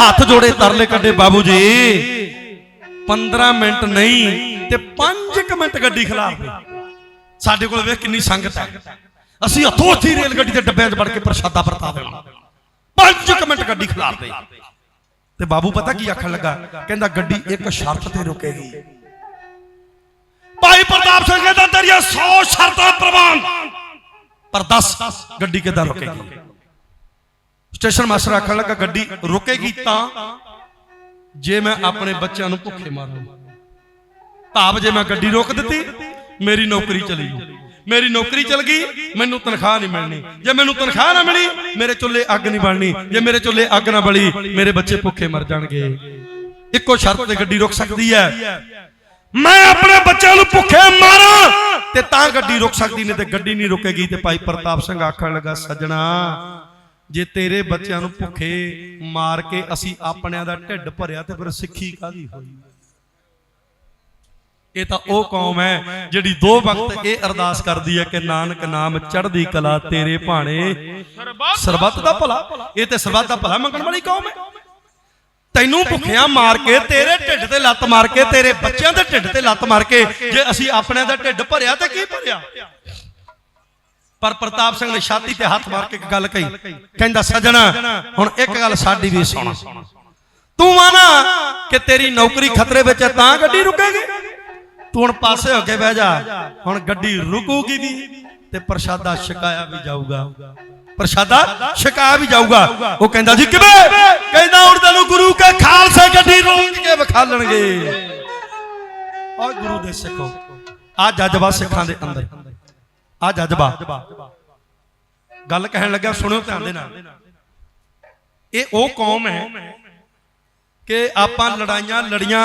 ਹੱਥ ਜੋੜੇ ਤਰਲੇ ਕੱਢੇ ਬਾਬੂ ਜੀ। 15 ਮਿੰਟ ਨਹੀਂ ਤੇ 5 ਮਿੰਟ ਗੱਡੀ ਖਿਲਾਫ ਸਾਡੇ ਕੋਲ ਵੇਖ ਕਿੰਨੀ ਸੰਗਤ ਹੈ। ਅਸੀਂ ਹੱਥੋਂ ਹੱਥੀ ਰੇਲ ਗੱਡੀ ਦੇ ਡੱਬਿਆਂ 'ਚ ਵੜ ਕੇ ਪ੍ਰਸ਼ਾਦਾ ਵਰਤਾ ਦੇਣਾ 5 ਮਿੰਟ ਗੱਡੀ ਖਿਲਾਫ ਗਈ। ਤੇ ਬਾਬੂ ਪਤਾ ਕੀ ਆਖਣ ਲੱਗਾ? ਕਹਿੰਦਾ, ਗੱਡੀ ਇੱਕ ਸ਼ਰਤ ਤੇ ਰੁਕੇਗੀ ਭਾਈ ਪ੍ਰਤਾਪ ਸਿੰਘ ਕਹਿੰਦਾ, ਤੇਰੀਆਂ 100 ਸ਼ਰਤਾਂ ਪ੍ਰਵਾਨ। ਪਰ ਦੱਸ ਗੱਡੀ ਕਿੱਦਾਂ ਰੁਕੇਗੀ? ਸਟੇਸ਼ਨ ਮਾਸਟਰ ਆਖਣ ਲੱਗਾ, ਗੱਡੀ ਰੁਕੇਗੀ ਤਾਂ ਜੇ ਮੈਂ ਆਪਣੇ ਬੱਚਿਆਂ ਨੂੰ ਭੁੱਖੇ ਮਾਰਾਂ। ਭਾਵ ਜੇ ਮੈਂ ਗੱਡੀ ਰੋਕ ਦਿੱਤੀ, ਮੇਰੀ ਨੌਕਰੀ ਚਲੀ ਗਈ। ਮੇਰੀ ਨੌਕਰੀ ਚਲ ਗਈ, ਮੈਨੂੰ ਤਨਖਾਹ ਨਹੀਂ ਮਿਲਣੀ। ਜੇ ਮੈਨੂੰ ਤਨਖਾਹ ਨਾ ਮਿਲੀ, ਮੇਰੇ ਚੁੱਲ੍ਹੇ ਅੱਗ ਨਹੀਂ ਬਣਨੀ। ਜੇ ਮੇਰੇ ਚੁੱਲ੍ਹੇ ਅੱਗ ਨਾ ਬਲੀ, ਮੇਰੇ ਬੱਚੇ ਭੁੱਖੇ ਮਰ ਜਾਣਗੇ। ਇੱਕੋ ਸ਼ਰਤ ਤੇ ਗੱਡੀ ਰੁਕ ਸਕਦੀ ਹੈ। ਮੈਂ ਆਪਣੇ ਬੱਚਿਆਂ ਨੂੰ ਭੁੱਖੇ ਮਾਰਾਂ ਤੇ ਤਾਂ ਗੱਡੀ ਰੁਕ ਸਕਦੀ, ਨਹੀਂ ਤੇ ਗੱਡੀ ਨਹੀਂ ਰੁਕੇਗੀ ਤੇ ਭਾਈ ਪ੍ਰਤਾਪ ਸਿੰਘ ਆਖਣ ਲੱਗਾ, ਸੱਜਣਾ ਜੇ ਤੇਰੇ ਬੱਚਿਆਂ ਨੂੰ ਭੁੱਖੇ ਮਾਰ ਕੇ ਅਸੀਂ ਆਪਣਿਆਂ ਦਾ ਢਿੱਡ ਭਰਿਆ ਤੇ ਫਿਰ ਸਿੱਖੀ ਕਾਦੀ ਹੋਈ? ਇਹ ਤਾਂ ਉਹ ਕੌਮ ਹੈ ਜਿਹੜੀ ਦੋ ਵਕਤ ਇਹ ਅਰਦਾਸ ਕਰਦੀ ਹੈ ਕਿ ਨਾਨਕ ਨਾਮ ਚੜ੍ਹਦੀ ਕਲਾ ਤੇਰੇ ਭਾਣੇ। ਸਰਬੱਤ ਦਾ ਭਲਾ। ਇਹ ਤੇ ਸਰਬੱਤ ਦਾ ਭਲਾ ਮੰਗਣ ਵਾਲੀ ਕੌਮ ਹੈ। ਤੈਨੂੰ ਭੁੱਖਿਆਂ ਮਾਰ ਕੇ, ਤੇਰੇ ਢਿੱਡ ਤੇ ਲੱਤ ਮਾਰ ਕੇ, ਤੇਰੇ ਬੱਚਿਆਂ ਦੇ ਢਿੱਡ ਤੇ ਲੱਤ ਮਾਰ ਕੇ ਜੇ ਅਸੀਂ ਆਪਣਿਆਂ ਦਾ ਢਿੱਡ ਭਰਿਆ ਤੇ ਕੀ ਭਰਿਆ? ਪਰ ਪ੍ਰਤਾਪ ਸਿੰਘ ਨੇ ਛਾਤੀ ਤੇ ਹੱਥ ਮਾਰ ਕੇ ਇੱਕ ਗੱਲ ਕਹੀ। ਕਹਿੰਦਾ, ਸੱਜਣਾ, ਹੁਣ ਇੱਕ ਗੱਲ ਸਾਡੀ ਵੀ ਸੁਣ। ਤੂੰ ਆਣਾ ਕਿ ਤੇਰੀ ਨੌਕਰੀ ਖਤਰੇ ਵਿੱਚ ਹੈ, ਤਾਂ ਗੱਡੀ ਰੁਕੇਗੀ। ਤੂੰ ਹੁਣ ਪਾਸੇ ਹੋ ਕੇ ਬਹਿ ਜਾ। ਹੁਣ ਗੱਡੀ ਰੁਕੂਗੀ ਵੀ ਤੇ ਪ੍ਰਸ਼ਾਦਾ ਛਕਾਇਆ ਵੀ ਜਾਊਗਾ। ਪ੍ਰਸ਼ਾਦਾ ਛਕਾਇਆ ਵੀ ਜਾਊਗਾ। ਉਹ ਕਹਿੰਦਾ ਜੀ, ਕਿਵੇਂ? ਕਹਿੰਦਾ, ਹੁਣ ਤੈਨੂੰ ਗੁਰੂ ਕੇ ਖਾਲਸੇ ਗੱਡੀ ਰੋਕ ਕੇ ਵਿਖਾਲਣਗੇ। ਓਏ ਗੁਰੂ ਦੇ ਸਿੱਖੋ। ਆ ਜਜ਼ਬਾ ਸਿੱਖਾਂ ਦੇ ਅੰਦਰ। ਆ ਜਜ਼ਬਾ। ਗੱਲ ਕਹਿਣ ਲੱਗਾ ਸੁਣਿਓ ਧਿਆਨ ਦੇ ਨਾਲ। ਇਹ ਉਹ ਕੌਮ ਹੈ ਕਿ ਆਪਾਂ ਲੜਾਈਆਂ ਲੜੀਆਂ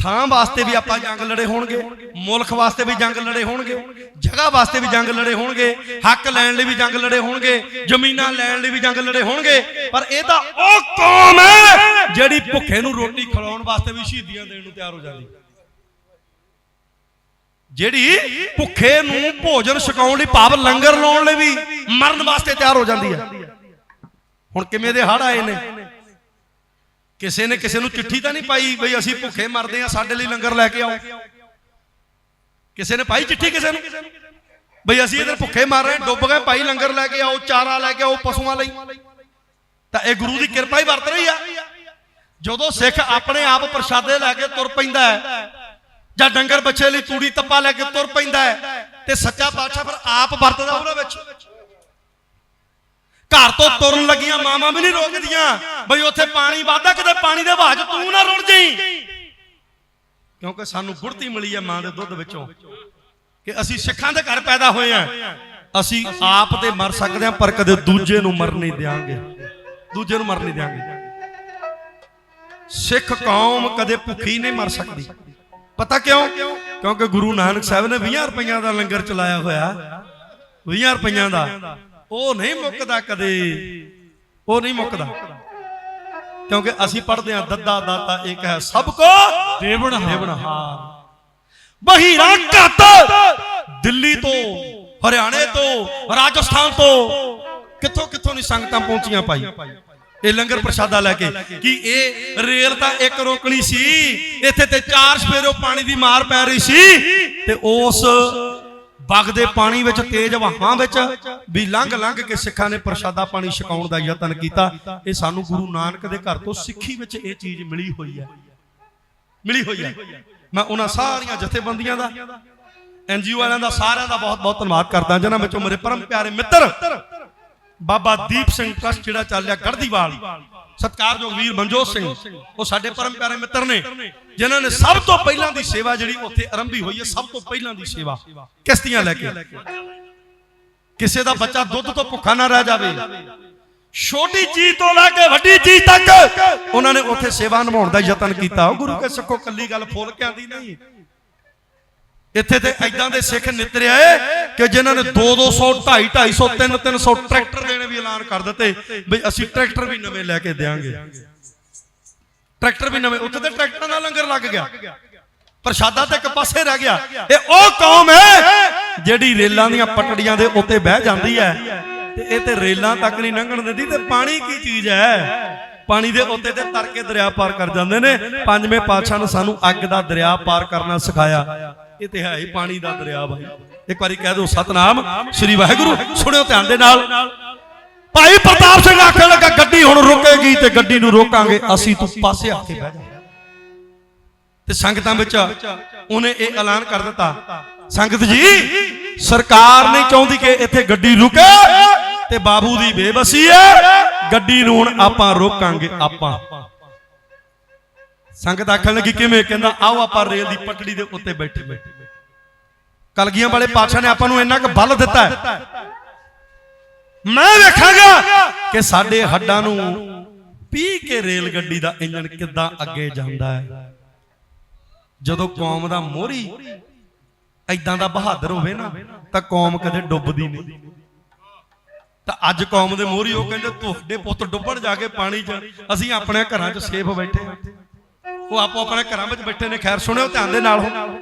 ਥਾਂ ਵਾਸਤੇ ਵੀ ਆਪਾਂ ਜੰਗ ਲੜੇ ਹੋਣਗੇ, ਮੁਲਕ ਵਾਸਤੇ ਵੀ ਜੰਗ ਲੜੇ ਹੋਣਗੇ, ਜਗ੍ਹਾ ਵਾਸਤੇ ਵੀ ਜੰਗ ਲੜੇ ਹੋਣਗੇ, ਹੱਕ ਲੈਣ ਲਈ ਵੀ ਜੰਗ ਲੜੇ ਹੋਣਗੇ, ਜ਼ਮੀਨਾਂ ਲੈਣ ਲਈ ਵੀ ਜੰਗ ਲੜੇ ਹੋਣਗੇ, ਪਰ ਇਹ ਤਾਂ ਉਹ ਕੌਮ ਹੈ ਜਿਹੜੀ ਭੁੱਖੇ ਨੂੰ ਰੋਟੀ ਖਿਲਾਉਣ ਵਾਸਤੇ ਵੀ ਸ਼ਹੀਦੀਆਂ ਦੇਣ ਨੂੰ ਤਿਆਰ ਹੋ ਜਾਂਦੀ। ਹੈ ਜਿਹੜੀ ਭੁੱਖੇ ਨੂੰ ਭੋਜਨ ਛਕਾਉਣ ਲਈ ਭਾਵ ਲੰਗਰ ਲਾਉਣ ਲਈ ਵੀ ਮਰਨ ਵਾਸਤੇ ਤਿਆਰ ਹੋ ਜਾਂਦੀ ਹੈ ਹੁਣ ਕਿਵੇਂ ਦੇ ਹੜ ਆਏ ਨੇ? ਕਿਸੇ ਨੇ ਕਿਸੇ ਨੂੰ ਚਿੱਠੀ ਤਾਂ ਨਹੀਂ ਪਾਈ ਬਈ ਅਸੀਂ ਭੁੱਖੇ ਮਰਦੇ ਆ, ਸਾਡੇ ਲਈ ਲੰਗਰ ਲੈ ਕੇ ਆਓ। ਕਿਸੇ ਨੇ ਪਾਈ ਚਿੱਠੀ ਕਿਸੇ ਨੂੰ? ਬਈ ਅਸੀਂ ਇਧਰ ਭੁੱਖੇ ਮਰ ਰਹੇ, ਡੁੱਬ ਗਏ, ਭਾਈ ਲੰਗਰ ਲੈ ਕੇ ਆਓ, ਚਾਰਾ ਲੈ ਕੇ ਆਓ ਪਸ਼ੂਆਂ ਲਈ। ਤਾਂ ਇਹ ਗੁਰੂ ਦੀ ਕਿਰਪਾ ਹੀ ਵਰਤ ਰਹੀ ਆ। ਜਦੋਂ ਸਿੱਖ ਆਪਣੇ ਆਪ ਪ੍ਰਸ਼ਾਦੇ ਲੈ ਕੇ ਤੁਰ ਪੈਂਦਾ ਹੈ ਜਾਂ ਡੰਗਰ ਬੱਚੇ ਲਈ ਤੂੜੀ ਤੱਪਾ ਲੈ ਕੇ ਤੁਰ ਪੈਂਦਾ ਹੈ ਤੇ ਸੱਚਾ ਪਾਤਸ਼ਾਹ ਫਿਰ ਆਪ ਵਰਤਦਾ ਉਹਨਾਂ ਵਿੱਚ। ਘਰ ਤੋਂ ਤੁਰਨ ਲੱਗੀਆਂ ਮਾਵਾਂ ਵੀ ਨਹੀਂ ਰੋਕਦੀਆਂ। ਬਈ ਉੱਥੇ ਪਾਣੀ ਵਾਧਾ, ਕਿਤੇ ਪਾਣੀ ਦੇ ਵਹਾਅ 'ਚ ਤੂੰ ਨਾ ਰੁੜ ਜਾਈਂ। ਕਿਉਂਕਿ ਸਾਨੂੰ ਗੁੜਤੀ ਮਿਲੀ ਹੈ ਮਾਂ ਦੇ ਦੁੱਧ ਵਿੱਚੋਂ ਕਿ ਅਸੀਂ ਸਿੱਖਾਂ ਦੇ ਘਰ ਪੈਦਾ ਹੋਏ ਆ ਅਸੀਂ ਆਪ ਤੇ ਮਰ ਸਕਦੇ ਹਾਂ, ਪਰ ਕਦੇ ਦੂਜੇ ਨੂੰ ਮਰ ਨਹੀਂ ਦਿਆਂਗੇ। ਦੂਜੇ ਨੂੰ ਮਰ ਨਹੀਂ ਦਿਆਂਗੇ। ਸਿੱਖ ਕੌਮ ਕਦੇ ਭੁੱਖੀ ਨਹੀਂ ਮਰ ਸਕਦੀ। ਪਤਾ ਕਿਉਂ? ਕਿਉਂਕਿ ਗੁਰੂ ਨਾਨਕ ਸਾਹਿਬ ਨੇ 20 ਰੁਪਈਆਂ ਦਾ ਲੰਗਰ ਚਲਾਇਆ ਹੋਇਆ। 20 ਰੁਪਈਆਂ ਦਾ। ਉਹ ਨਹੀਂ ਮੁੱਕਦਾ ਕਦੇ। ਉਹ ਨਹੀਂ ਮੁੱਕਦਾ। ਕਿਉਂਕਿ ਅਸੀਂ ਪੜ੍ਹਦੇ ਹਾਂ ਦੱਦਾ ਦਾਤਾ ਇੱਕ ਹੈ ਸਭ ਕੋ ਦੇਵਨ ਦੇਵਨਹਾਰ ਬਹੀਰਾ ਘੱਟ ਦਿੱਲੀ ਤੋਂ ਹਰਿਆਣੇ ਤੋਂ ਰਾਜਸਥਾਨ ਤੋਂ ਕਿੱਥੋਂ ਕਿੱਥੋਂ ਨਹੀਂ ਸੰਗਤਾਂ ਪਹੁੰਚੀਆਂ ਭਾਈ? ਇਹ ਲੰਗਰ ਪ੍ਰਸ਼ਾਦਾ ਲੈ ਕੇ। ਕਿ ਇਹ ਰੇਲ ਤਾਂ ਇੱਕ ਰੋਕਣੀ ਸੀ? ਇੱਥੇ ਤੇ ਚਾਰ ਸਪੇਰੋ ਪਾਣੀ ਦੀ ਮਾਰ ਪੈ ਰਹੀ ਸੀ। ਤੇ ਉਸ ਵਗਦੇ ਪਾਣੀ ਵਿੱਚ, ਤੇਜ਼ ਵਹਾਵਾਂ ਵਿੱਚ ਵੀ ਲੰਘ ਲੰਘ ਕੇ ਸਿੱਖਾਂ ਨੇ ਪ੍ਰਸ਼ਾਦਾ ਪਾਣੀ ਛਕਾਉਣ ਦਾ ਯਤਨ ਕੀਤਾ। ਇਹ ਸਾਨੂੰ ਗੁਰੂ ਨਾਨਕ ਦੇ ਘਰ ਤੋਂ ਸਿੱਖੀ ਵਿੱਚ ਇਹ ਚੀਜ਼ ਮਿਲੀ ਹੋਈ ਹੈ। ਮਿਲੀ ਹੋਈ ਹੈ। ਮੈਂ ਉਹਨਾਂ ਸਾਰੀਆਂ ਜਥੇਬੰਦੀਆਂ ਦਾ ਐਨਜੀਓ ਵਾਲਿਆਂ ਦਾ, ਸਾਰਿਆਂ ਦਾ ਬਹੁਤ ਬਹੁਤ ਧੰਨਵਾਦ ਕਰਦਾ। ਜਿਨ੍ਹਾਂ ਵਿੱਚੋਂ ਮੇਰੇ ਪਰਮ ਪਿਆਰੇ ਮਿੱਤਰ ਬਾਬਾ ਦੀਪ ਸਿੰਘ ਟਰਸਟ ਜਿਹੜਾ ਚੱਲ ਗੜਦੀਵਾਲ ਸਤਕਾਰਯੋਗ ਵੀਰ ਮਨਜੋਤ ਸਿੰਘ, ਉਹ ਸਾਡੇ ਪਰਮ ਪਿਆਰੇ ਮਿੱਤਰ ਨੇ, ਜਿਨ੍ਹਾਂ ਨੇ ਸਭ ਤੋਂ ਪਹਿਲਾਂ ਦੀ ਸੇਵਾ ਜਿਹੜੀ ਉੱਥੇ ਆਰੰਭੀ ਹੋਈ ਹੈ, ਸਭ ਤੋਂ ਪਹਿਲਾਂ ਦੀ ਸੇਵਾ, ਕਿਸ਼ਤੀਆਂ ਲੈ ਕੇ। ਕਿਸੇ ਦਾ ਬੱਚਾ ਦੁੱਧ ਤੋਂ ਭੁੱਖਾ ਨਾ ਰਹਿ ਜਾਵੇ। ਛੋਟੀ ਚੀਜ਼ ਤੋਂ ਲੈ ਕੇ ਵੱਡੀ ਚੀਜ਼ ਤੱਕ ਉਹਨਾਂ ਨੇ ਉੱਥੇ ਸੇਵਾ ਨਿਭਾਉਣ ਦਾ ਯਤਨ ਕੀਤਾ। ਉਹ ਗੁਰੂ ਕੇ ਸਿੱਖੋ, ਕੱਲੀ ਗੱਲ ਫੁੱਲ ਕੇ ਆਂਦੀ ਨਹੀਂ। ਇੱਥੇ ਤੇ ਐਦਾਂ ਦੇ ਸਿੱਖ ਨਿਤਰੇ ਆਏ ਕਿ ਜਿਨ੍ਹਾਂ ਨੇ 2 200 250 250 3 300 ਟਰੈਕਟਰ ਦੇਣੇ ਵੀ ਐਲਾਨ ਕਰ ਦਿੱਤੇ ਬਈ ਅਸੀਂ ਟਰੈਕਟਰ ਵੀ ਨਵੇਂ ਲੈ ਕੇ ਦੇਾਂਗੇ ਟਰੈਕਟਰ ਵੀ ਨਵੇਂ, ਉੱਥੇ ਤੇ ਟਰੈਕਟਰਾਂ ਦਾ ਲੰਗਰ ਲੱਗ ਗਿਆ। ਪ੍ਰਸ਼ਾਦਾ ਤੇ ਇੱਕ ਪਾਸੇ ਰਹਿ ਗਿਆ। ਇਹ ਉਹ ਕੌਮ ਹੈ ਜਿਹੜੀ ਰੇਲਾਂ ਦੀਆਂ ਪਟੜੀਆਂ ਦੇ ਉੱਤੇ ਬਹਿ ਜਾਂਦੀ ਹੈ। ਤੇ ਇਹ ਤੇ ਰੇਲਾਂ ਤੱਕ ਨਹੀਂ ਲੰਘਣ ਦਿੰਦੀ ਤੇ ਪਾਣੀ ਕੀ ਚੀਜ਼ ਹੈ? ਪਾਣੀ ਦੇ ਉੱਤੇ ਤੇ ਤਰ ਕੇ ਦਰਿਆ ਪਾਰ ਕਰ ਜਾਂਦੇ ਨੇ। ਪੰਜਵੇਂ ਪਾਤਸ਼ਾਹ ਨੇ ਸਾਨੂੰ ਅੱਗ ਦਾ ਦਰਿਆ ਪਾਰ ਕਰਨਾ ਸਿਖਾਇਆ। ਇਹ ਤੇ ਹੈ ਹੀ ਪਾਣੀ ਦਾ ਦਰਿਆ ਭਾਈ ਇੱਕ ਵਾਰੀ ਕਹਿ ਦਿਓ ਸਤਨਾਮ, ਸ੍ਰੀ ਵਾਹਿਗੁਰੂ, ਸੁਣਿਓ ਧਿਆਨ ਦੇ ਨਾਲ। ਭਾਈ ਪ੍ਰਤਾਪ ਸਿੰਘ ਆਖਣ ਲੱਗਾ, ਗੱਡੀ ਹੁਣ ਰੁਕੇਗੀ ਤੇ ਗੱਡੀ ਨੂੰ ਰੋਕਾਂਗੇ, ਅਸੀਂ ਤੂੰ ਪਾਸੇ ਆ ਕੇ ਬਹਿ ਜਾ। ਤੇ ਸੰਗਤਾਂ ਵਿੱਚ ਉਹਨੇ ਇਹ ਐਲਾਨ ਕਰ ਦਿੱਤਾ, ਸੰਗਤ ਜੀ, ਸਰਕਾਰ ਨਹੀਂ ਚਾਹੁੰਦੀ ਕਿ ਇੱਥੇ ਗੱਡੀ ਰੁਕੇ ਤੇ ਬਾਬੂ ਦੀ ਬੇਬਸੀ ਹੈ, ਗੱਡੀ ਨੂੰ ਹੁਣ ਆਪਾਂ ਰੋਕਾਂਗੇ ਆਪਾਂ। ਸੰਗਤ ਆਖਣ ਲੱਗੀ, ਕਿਵੇਂ? ਕਹਿੰਦਾ, ਆਓ ਆਪਾਂ ਰੇਲ ਦੀ ਪਟੜੀ ਦੇ ਉੱਤੇ ਬੈਠੇ ਬੈਠੇ। ਕਲਗੀਆਂ ਵਾਲੇ ਪਾਤਸ਼ਾਹ ਨੇ ਆਪਾਂ ਨੂੰ ਇੰਨਾ ਕੁ ਬਲ ਦਿੱਤਾ ਮੈਂ ਵੇਖਾਂਗਾ ਕਿ ਸਾਡੇ ਹੱਡਾਂ ਨੂੰ ਪੀ ਕੇ ਰੇਲ ਗੱਡੀ ਦਾ ਇੰਜਣ ਕਿੱਦਾਂ ਅੱਗੇ ਜਾਂਦਾ ਹੈ। ਜਦੋਂ ਕੌਮ ਦਾ ਮੋਹਰੀ ਐਦਾਂ ਦਾ ਬਹਾਦਰ ਹੋਵੇ ਨਾ, ਤਾਂ ਕੌਮ ਕਦੇ ਡੁੱਬਦੀ ਨਹੀਂ। ਤਾਂ ਅੱਜ ਕੌਮ ਦੇ ਮੋਹਰੀ ਉਹ ਕਹਿੰਦੇ, ਤੁਹਾਡੇ ਪੁੱਤ ਡੁੱਬਣ ਜਾ ਕੇ ਪਾਣੀ 'ਚ, ਅਸੀਂ ਆਪਣੇ ਘਰਾਂ 'ਚ ਸੇਫ ਬੈਠੇ ਹਾਂ। ਉਹ ਆਪੋ ਆਪਣੇ ਘਰਾਂ ਵਿੱਚ ਬੈਠੇ ਨੇ ਖੈਰ ਸੁਣਿਓ ਧਿਆਨ ਦੇ ਨਾਲ। ਹੁਣ